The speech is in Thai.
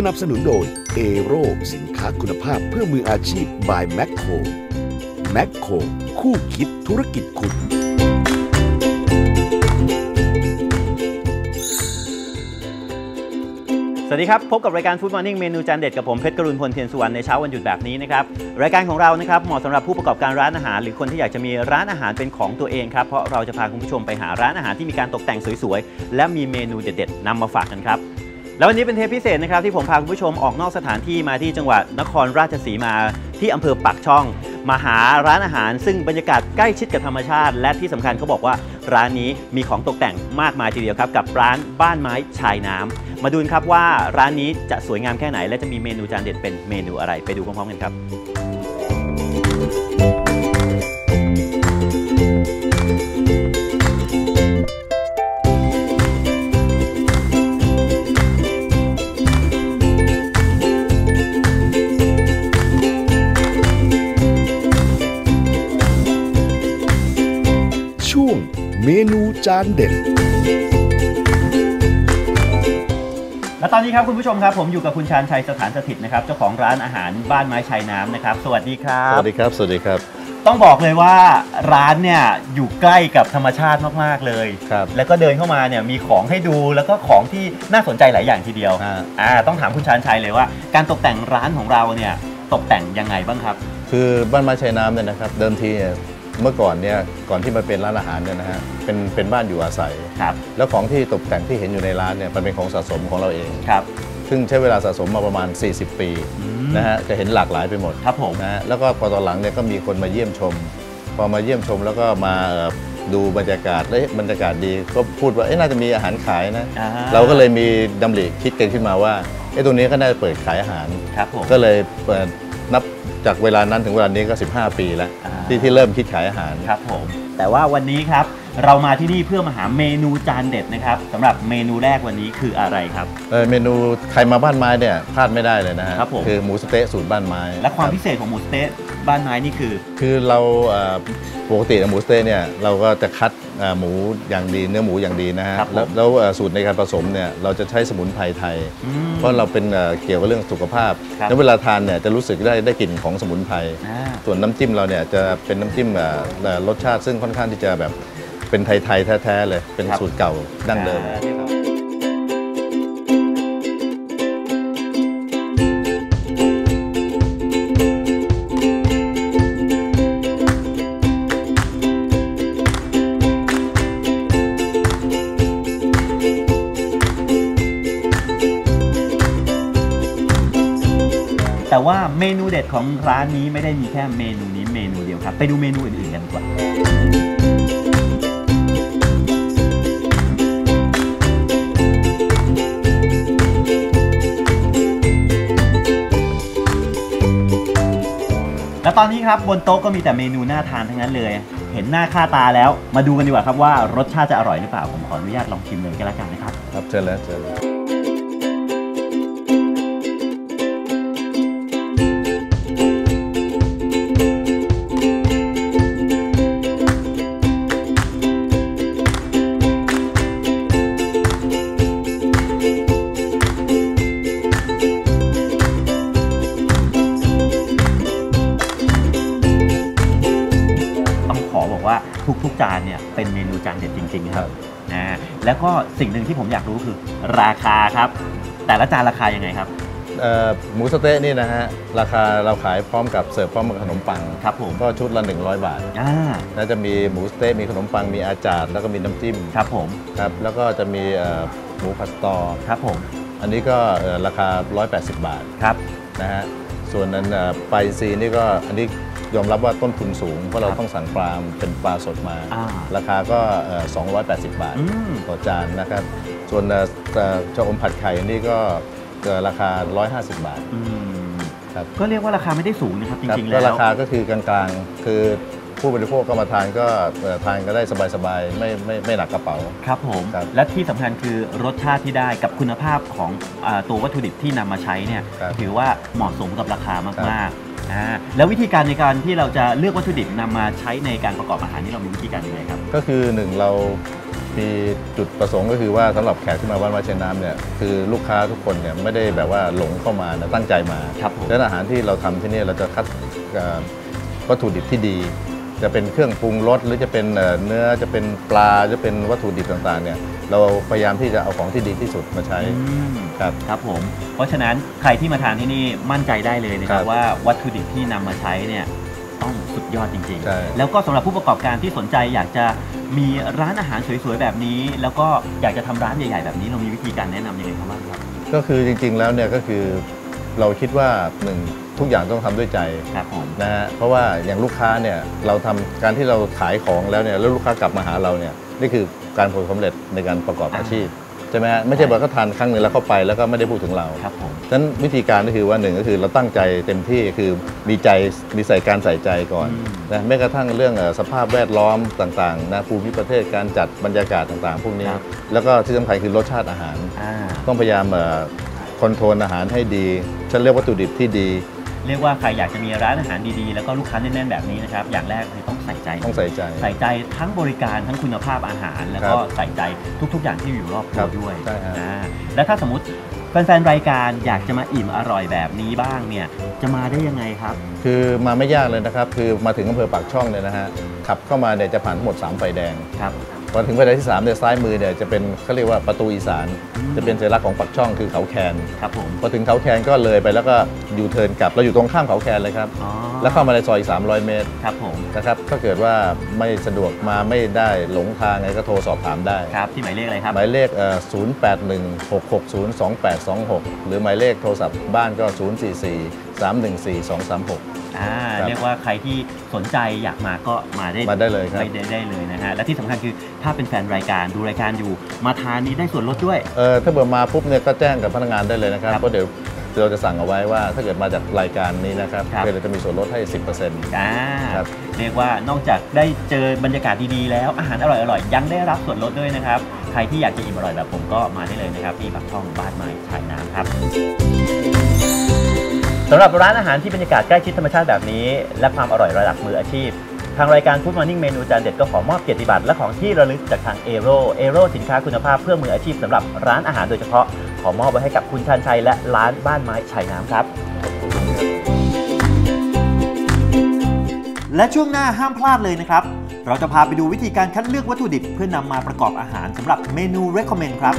สนับสนุนโดยเอโรสินค้าคุณภาพเพื่อมืออาชีพ by แม c โครแม c โครคู่คิดธุรกิจคุณ สวัสดีครับ พบกับรายการฟู้ดมอร์นิ่งเมนูจานเด็ดกับผมเพชรกรุณพลเทียนสุวรรณในเช้าวันหยุดแบบนี้นะครับ รายการของเรานะครับเหมาะสำหรับผู้ประกอบการร้านอาหาร หรือคนที่อยากจะมีร้านอาหารเป็นของตัวเองครับเพราะเราจะพาคุณผู้ชมไปหาร้านอาหารที่มีการตกแต่งสวยๆและมีเมนูเด็ดๆนำมาฝากกันครับ แล้ววันนี้เป็นเทปพิเศษนะครับที่ผมพาคุณผู้ชมออกนอกสถานที่มาที่จังหวัดนครราชสีมาที่อำเภอปากช่อง มาหาร้านอาหาร ซึ่งบรรยากาศใกล้ชิดกับธรรมชาติ และที่สำคัญเขาบอกว่าร้านนี้มีของตกแต่งมากมายทีเดียวครับ กับร้านบ้านไม้ชายน้ำมาดูนครับว่าร้านนี้จะสวยงามแค่ไหน และจะมีเมนูจานเด็ดเป็นเมนูอะไรไปดูพร้อมๆกันครับ เมนูจานเด็ด และตอนนี้ครับคุณผู้ชมครับ ผมอยู่กับคุณชาญชัยสถานสถิตนะครับ เจ้าของร้านอาหารบ้านไม้ชายน้ำนะครับ สวัสดีครัสบ วัสดีครับ สวัสดีครับ ต้องบอกเลยว่าร้านเนี่ยอยู่ใกล้กับธรรมชาติมากๆเลย ครับแล้วก็เดินเข้ามาเนี่ยมีของให้ดูแล้วก็ของที่น่าสนใจหลายอย่างทีเดียวอ่าอ่าต้องถามคุณชาญชัยเลยว่า การตกแต่งร้านของเราเนี่ยตกแต่งยังไงบ้างครับ คือบ้านไม้ชายน้ำเนี่ยนะครับ เดิมทีเนี่ย เมื่อก่อนเนี่ยก่อนที่มาเป็นร้านอาหารเนี่ยนะฮะเป็นเป็นบ้านอยู่อาศัย ครับ แล้วของที่ตกแต่งที่เห็นอยู่ในร้านเนี่ยมันเป็นของสะสมของเราเอง ครับ ซึ่งใช้เวลาสะสมมาประมาณ 40 ปีอืมนะฮะจะเห็นหลากหลายไปหมดครับผม นะฮะแล้วก็พอตอนหลังเนี่ยก็มีคนมาเยี่ยมชม พอมาเยี่ยมชมแล้วก็มาเอ่อดูบรรยากาศเอ๊ะบรรยากาศดีก็พูดว่าเอ๊ะน่าจะมีอาหารขายนะ อ่เราก็เลยมีดำริคิดกันขึ้นมาว่าเอ๊ะตรงนี้ก็น่าจะเปิดขายอาหาร ครับผม ก็เลยเปิดนับ จากเวลานั้นถึงเวลานี้ก็ 15 ปีแล้วอ่าที่ที่เริ่มคิดขายอาหาร ครับผม แต่ว่าวันนี้ครับ เรามาที่นี่เพื่อมาหาเมนูจานเด็ดนะครับสำหรับเมนูแรกวันนี้คืออะไรครับ เอ่อเมนูใครมาบ้านไม้เนี่ยพลาดไม่ได้เลยนะฮะครับผม คือหมูสะเต๊ะสูตรบ้านไม้และความรับพิเศษของหมูสะเต๊ะบ้านไม้นี่คือ คือเราเอ่อปกติหมูสะเต๊ะเนี่ยเราก็จะคัดเอ่อหมูอย่างดีเนื้อหมูอย่างดีนะฮะครับผม แล้วแล้วเอ่อสูตรในการผสมเนี่ยเราจะใช้สมุนไพรไทย อืม เพราะเราเป็นเอ่อเกี่ยวกับเรื่องสุขภาพครับ แล้วเวลาทานเนี่ยจะรู้สึกได้ได้กลิ่นของสมุนไพร อ่า ส่วนน้ำจิ้มเราเนี่ยจะเป็นน้ำจิ้มเอ่อเอ่อรสชาติซึ่งค่อนข้างที่จะแบบ เป็นไทยๆแท้ๆเลย เป็นครับสูตรเก่าดั้งเดิมอ่านี่ครับแต่ว่าเมนูเด็ดของร้านนี้ไม่ได้มีแค่เมนูนี้เมนูเดียวครับ ไปดูเมนูอื่นๆกันดีกว่า ตอนนี้ครับบนโต๊ะก็มีแต่เมนูน่าทานทั้งนั้นเลย เห็นหน้าค่าตาแล้ว มาดูกันดีกว่าครับว่ารสชาติจะอร่อยหรือเปล่า ผมขออนุญาตลองชิมเลยก็แล้วกันนะครับ ครับเชิญแล้วเชิญแล้ว จานเนี่ยเป็นเมนูจานเด็ดจริง ๆ ครับนะแล้วก็สิ่งหนึ่งที่ผมอยากรู้คือราคาครับ แต่ละจานราคายังไงครับเอ่อหมูสะเต๊ะนี่นะฮะ ราคาเราขายพร้อมกับเสิร์ฟพร้อมกับขนมปังครับผมก็ชุดละ 100 บาทอ่าแล้วจะมีหมูสะเต๊ะมีขนมปังมีอาจารย์แล้วก็มีน้ำจิ้มครับผมครับแล้วก็จะมีเอ่อหมูผัดสตอครับผม อันนี้ก็เอ่อราคา 180 บาทครับนะฮะส่วนนั้นเอ่อปลาอินทรีนี่ก็อันนี้ ยอมรับว่าต้นทุนสูง เพราะเราครับต้องสั่งปลาเป็นปลาสดมาอ่าราคาก็เอ่อ280 บาทอืมต่อจานนะครับ ส่วนเอ่อเอ่อเจ้าอมผัดไข่นี่ก็เอ่อราคา 150 บาทอืมครับก็เรียกว่าราคาไม่ได้สูงนะครับจครับริงๆก็แล้วราคาก็คือกลางๆคือ ผู้บริโภคก็มาทานก็เอ่อทานก็ได้สบายๆไม่ไม่ไม่หนักกระเป๋า ครับผม ครับและที่สำคัญคือรสชาติที่ได้กับคุณภาพของอาตัววัตถุดิบที่นำมาใช้เนี่ยครับถือว่าเหมาะสมกับราคาครัมากบๆอ่าแล้ววิธีการในการที่เราจะเลือกวัตถุดิบนำมาใช้ในการประกอบอาหารนี่เรามีวิธีการยังไงครับ ก็คือหนึ่งเรามีจุดประสงค์ก็คือว่าสำหรับแขกที่มาบ้านวัดเชยน้ำเนี่ยคือลูกค้าทุกคนเนี่ยไม่ได้แบบว่าหลงเข้ามานะตั้งใจมาครับผม ดังนั้นอาหารที่เราทำที่นี่เราจะคัดเอ่อวัตถุดิบที่ดี จะเป็นเครื่องปรุงรสหรือจะเป็นเอ่อเนื้อจะเป็นปลาจะเป็นวัตถุดิบต่างๆเนี่ยเราพยายามที่จะเอาของที่ดีที่สุดมาใช้อืมครับครับผม เพราะฉะนั้นใครที่มาทานที่นี่มั่นใจได้เลยนะครัครับบว่าวัตถุดิบที่นำมาใช้เนี่ยต้องสุดยอดจริงใช่ๆแล้วก็สำหรับผู้ประกอบการที่สนใจอยากจะมีร้านอาหารสวยๆแบบนี้ แล้วก็อยากจะทำร้านใหญ่ๆแบบนี้เรามีวิธีการแนะนำยังไงครับบ้างครับ ก็คือจริงๆแล้วเนี่ยก็คือเราคิดว่าหนึ่ง ทุกอย่างต้องทำด้วยใจครับผมนะฮะเพราะว่าอย่างลูกค้าเนี่ยเราทำการที่เราขายของแล้วเนี่ยแล้วลูกค้ากลับมาหาเราเนี่ยนี่คือการผลสำเร็จในการประกอบอาชีพใช่ไหมฮะไม่ใช่ว่าก็ทานครั้งหนึ่งแล้วเข้าไปแล้วก็ไม่ได้พูดถึงเราครับผมฉะนั้นวิธีการก็คือว่าหนึ่งก็คือเราตั้งใจเต็มที่คือมีใจมีใส่การใส่ใจก่อนอืมนะแม้กระทั่งเรื่องเอ่อสภาพแวดล้อมต่างๆนะภูมิประเทศการจัดบรรยากาศต่างๆ พวกนี้ครับแล้วก็ที่สำคัญคือรสชาติอาหารอ่าต้องพยายามคอนโทรลอาหารให้ดีฉันเรียกวัตถุดิบที่ดี เรียกว่าใครอยากจะมีร้านอาหารดีๆ แล้วก็ลูกค้าแน่นๆแบบนี้นะครับ อย่างแรกคือต้องใส่ใจ ต้องใส่ใจ ใส่ใจทั้งบริการทั้งคุณภาพอาหาร แล้วก็ครับใส่ใจทุก ๆ อย่างที่อยู่รอบตัครัวบด้วยใช่ฮะอ่าและถ้าสมมติแฟนๆรายการอยากจะมาอิ่มอร่อยแบบนี้บ้างเนี่ยจะมาได้ยังไงครับ คือมาไม่ยากเลยนะครับ คือมาถึงอำเภอปากช่องเนี่ยนะฮะขับเข้ามาเนี่ยจะผ่านทั้งหมด 3 ไฟแดง ครับ พอถึงไฟแดงที่3เนี่ยซ้ายมือเนี่ยจะเป็นเขาเรียกว่าประตูอีสานอืมจะเป็นสัญลักษณ์ของปากช่องคือเขาแคนครับผมพอถึงเขาแคนก็เลยไปแล้วก็ยูเทิร์นกลับเราอยู่ตรงข้ามเขาแคนเลยครับอ๋อแล้วเข้ามาในซอยอีก300 เมตรครับผมนะครับถ้าเกิดว่าไม่สะดวกมาไม่ได้หลงทางไงก็โทรสอบถามได้ครับที่หมายเลขอะไรครับหมายเลขเอ่อ0816602826 หรือหมายเลขโทรศัพท์บ้านก็ 044314236 อ่าครับเรียกว่าใครที่สนใจอยากมาก็มาได้มาได้เลยครับได้ได้ได้เลยนะฮะและที่สำคัญคือถ้าเป็นแฟนรายการดูรายการอยู่ มาทานนี้ได้ส่วนลดด้วย เออถ้าเบอร์มาปุ๊บเนี่ยก็แจ้งกับพนักงานได้เลยนะครับครับเพราะเดี๋ยวเราจะสั่งเอาไว้ว่า ถ้าเกิดมาจากรายการนี้นะครับครับ เดี๋ยวเราจะมีส่วนลดให้ 10%อ่าครับ เรียกว่านอกจากได้เจอบรรยากาศดีๆแล้วอาหารอร่อยๆยังได้รับส่วนลดด้วยนะครับ ใครที่อยากจะอิ่มอร่อยแบบผมก็มาได้เลยนะครับที่ปากช่องบ้านไม้ชายน้ำครับสำหรับร้านอาหารที่บรรยากาศใกล้ชิดธรรมชาติแบบนี้ และความอร่อยระดับมืออาชีพ ทางรายการ Food Morning เมนูจานเด็ดก็ขอมอบเกียรติบัตรและของที่ระลึกจากทางเอโรเอโรสินค้าคุณภาพเพื่อมืออาชีพสำหรับร้านอาหารโดยเฉพาะ ขอมอบไว้ให้กับคุณชันชัยและร้านบ้านไม้ชายน้ำครับ และช่วงหน้าห้ามพลาดเลยนะครับ เราจะพาไปดูวิธีการคัดเลือกวัตถุดิบ เพื่อนำมาประกอบอาหารสำหรับเมนู recommend ครับ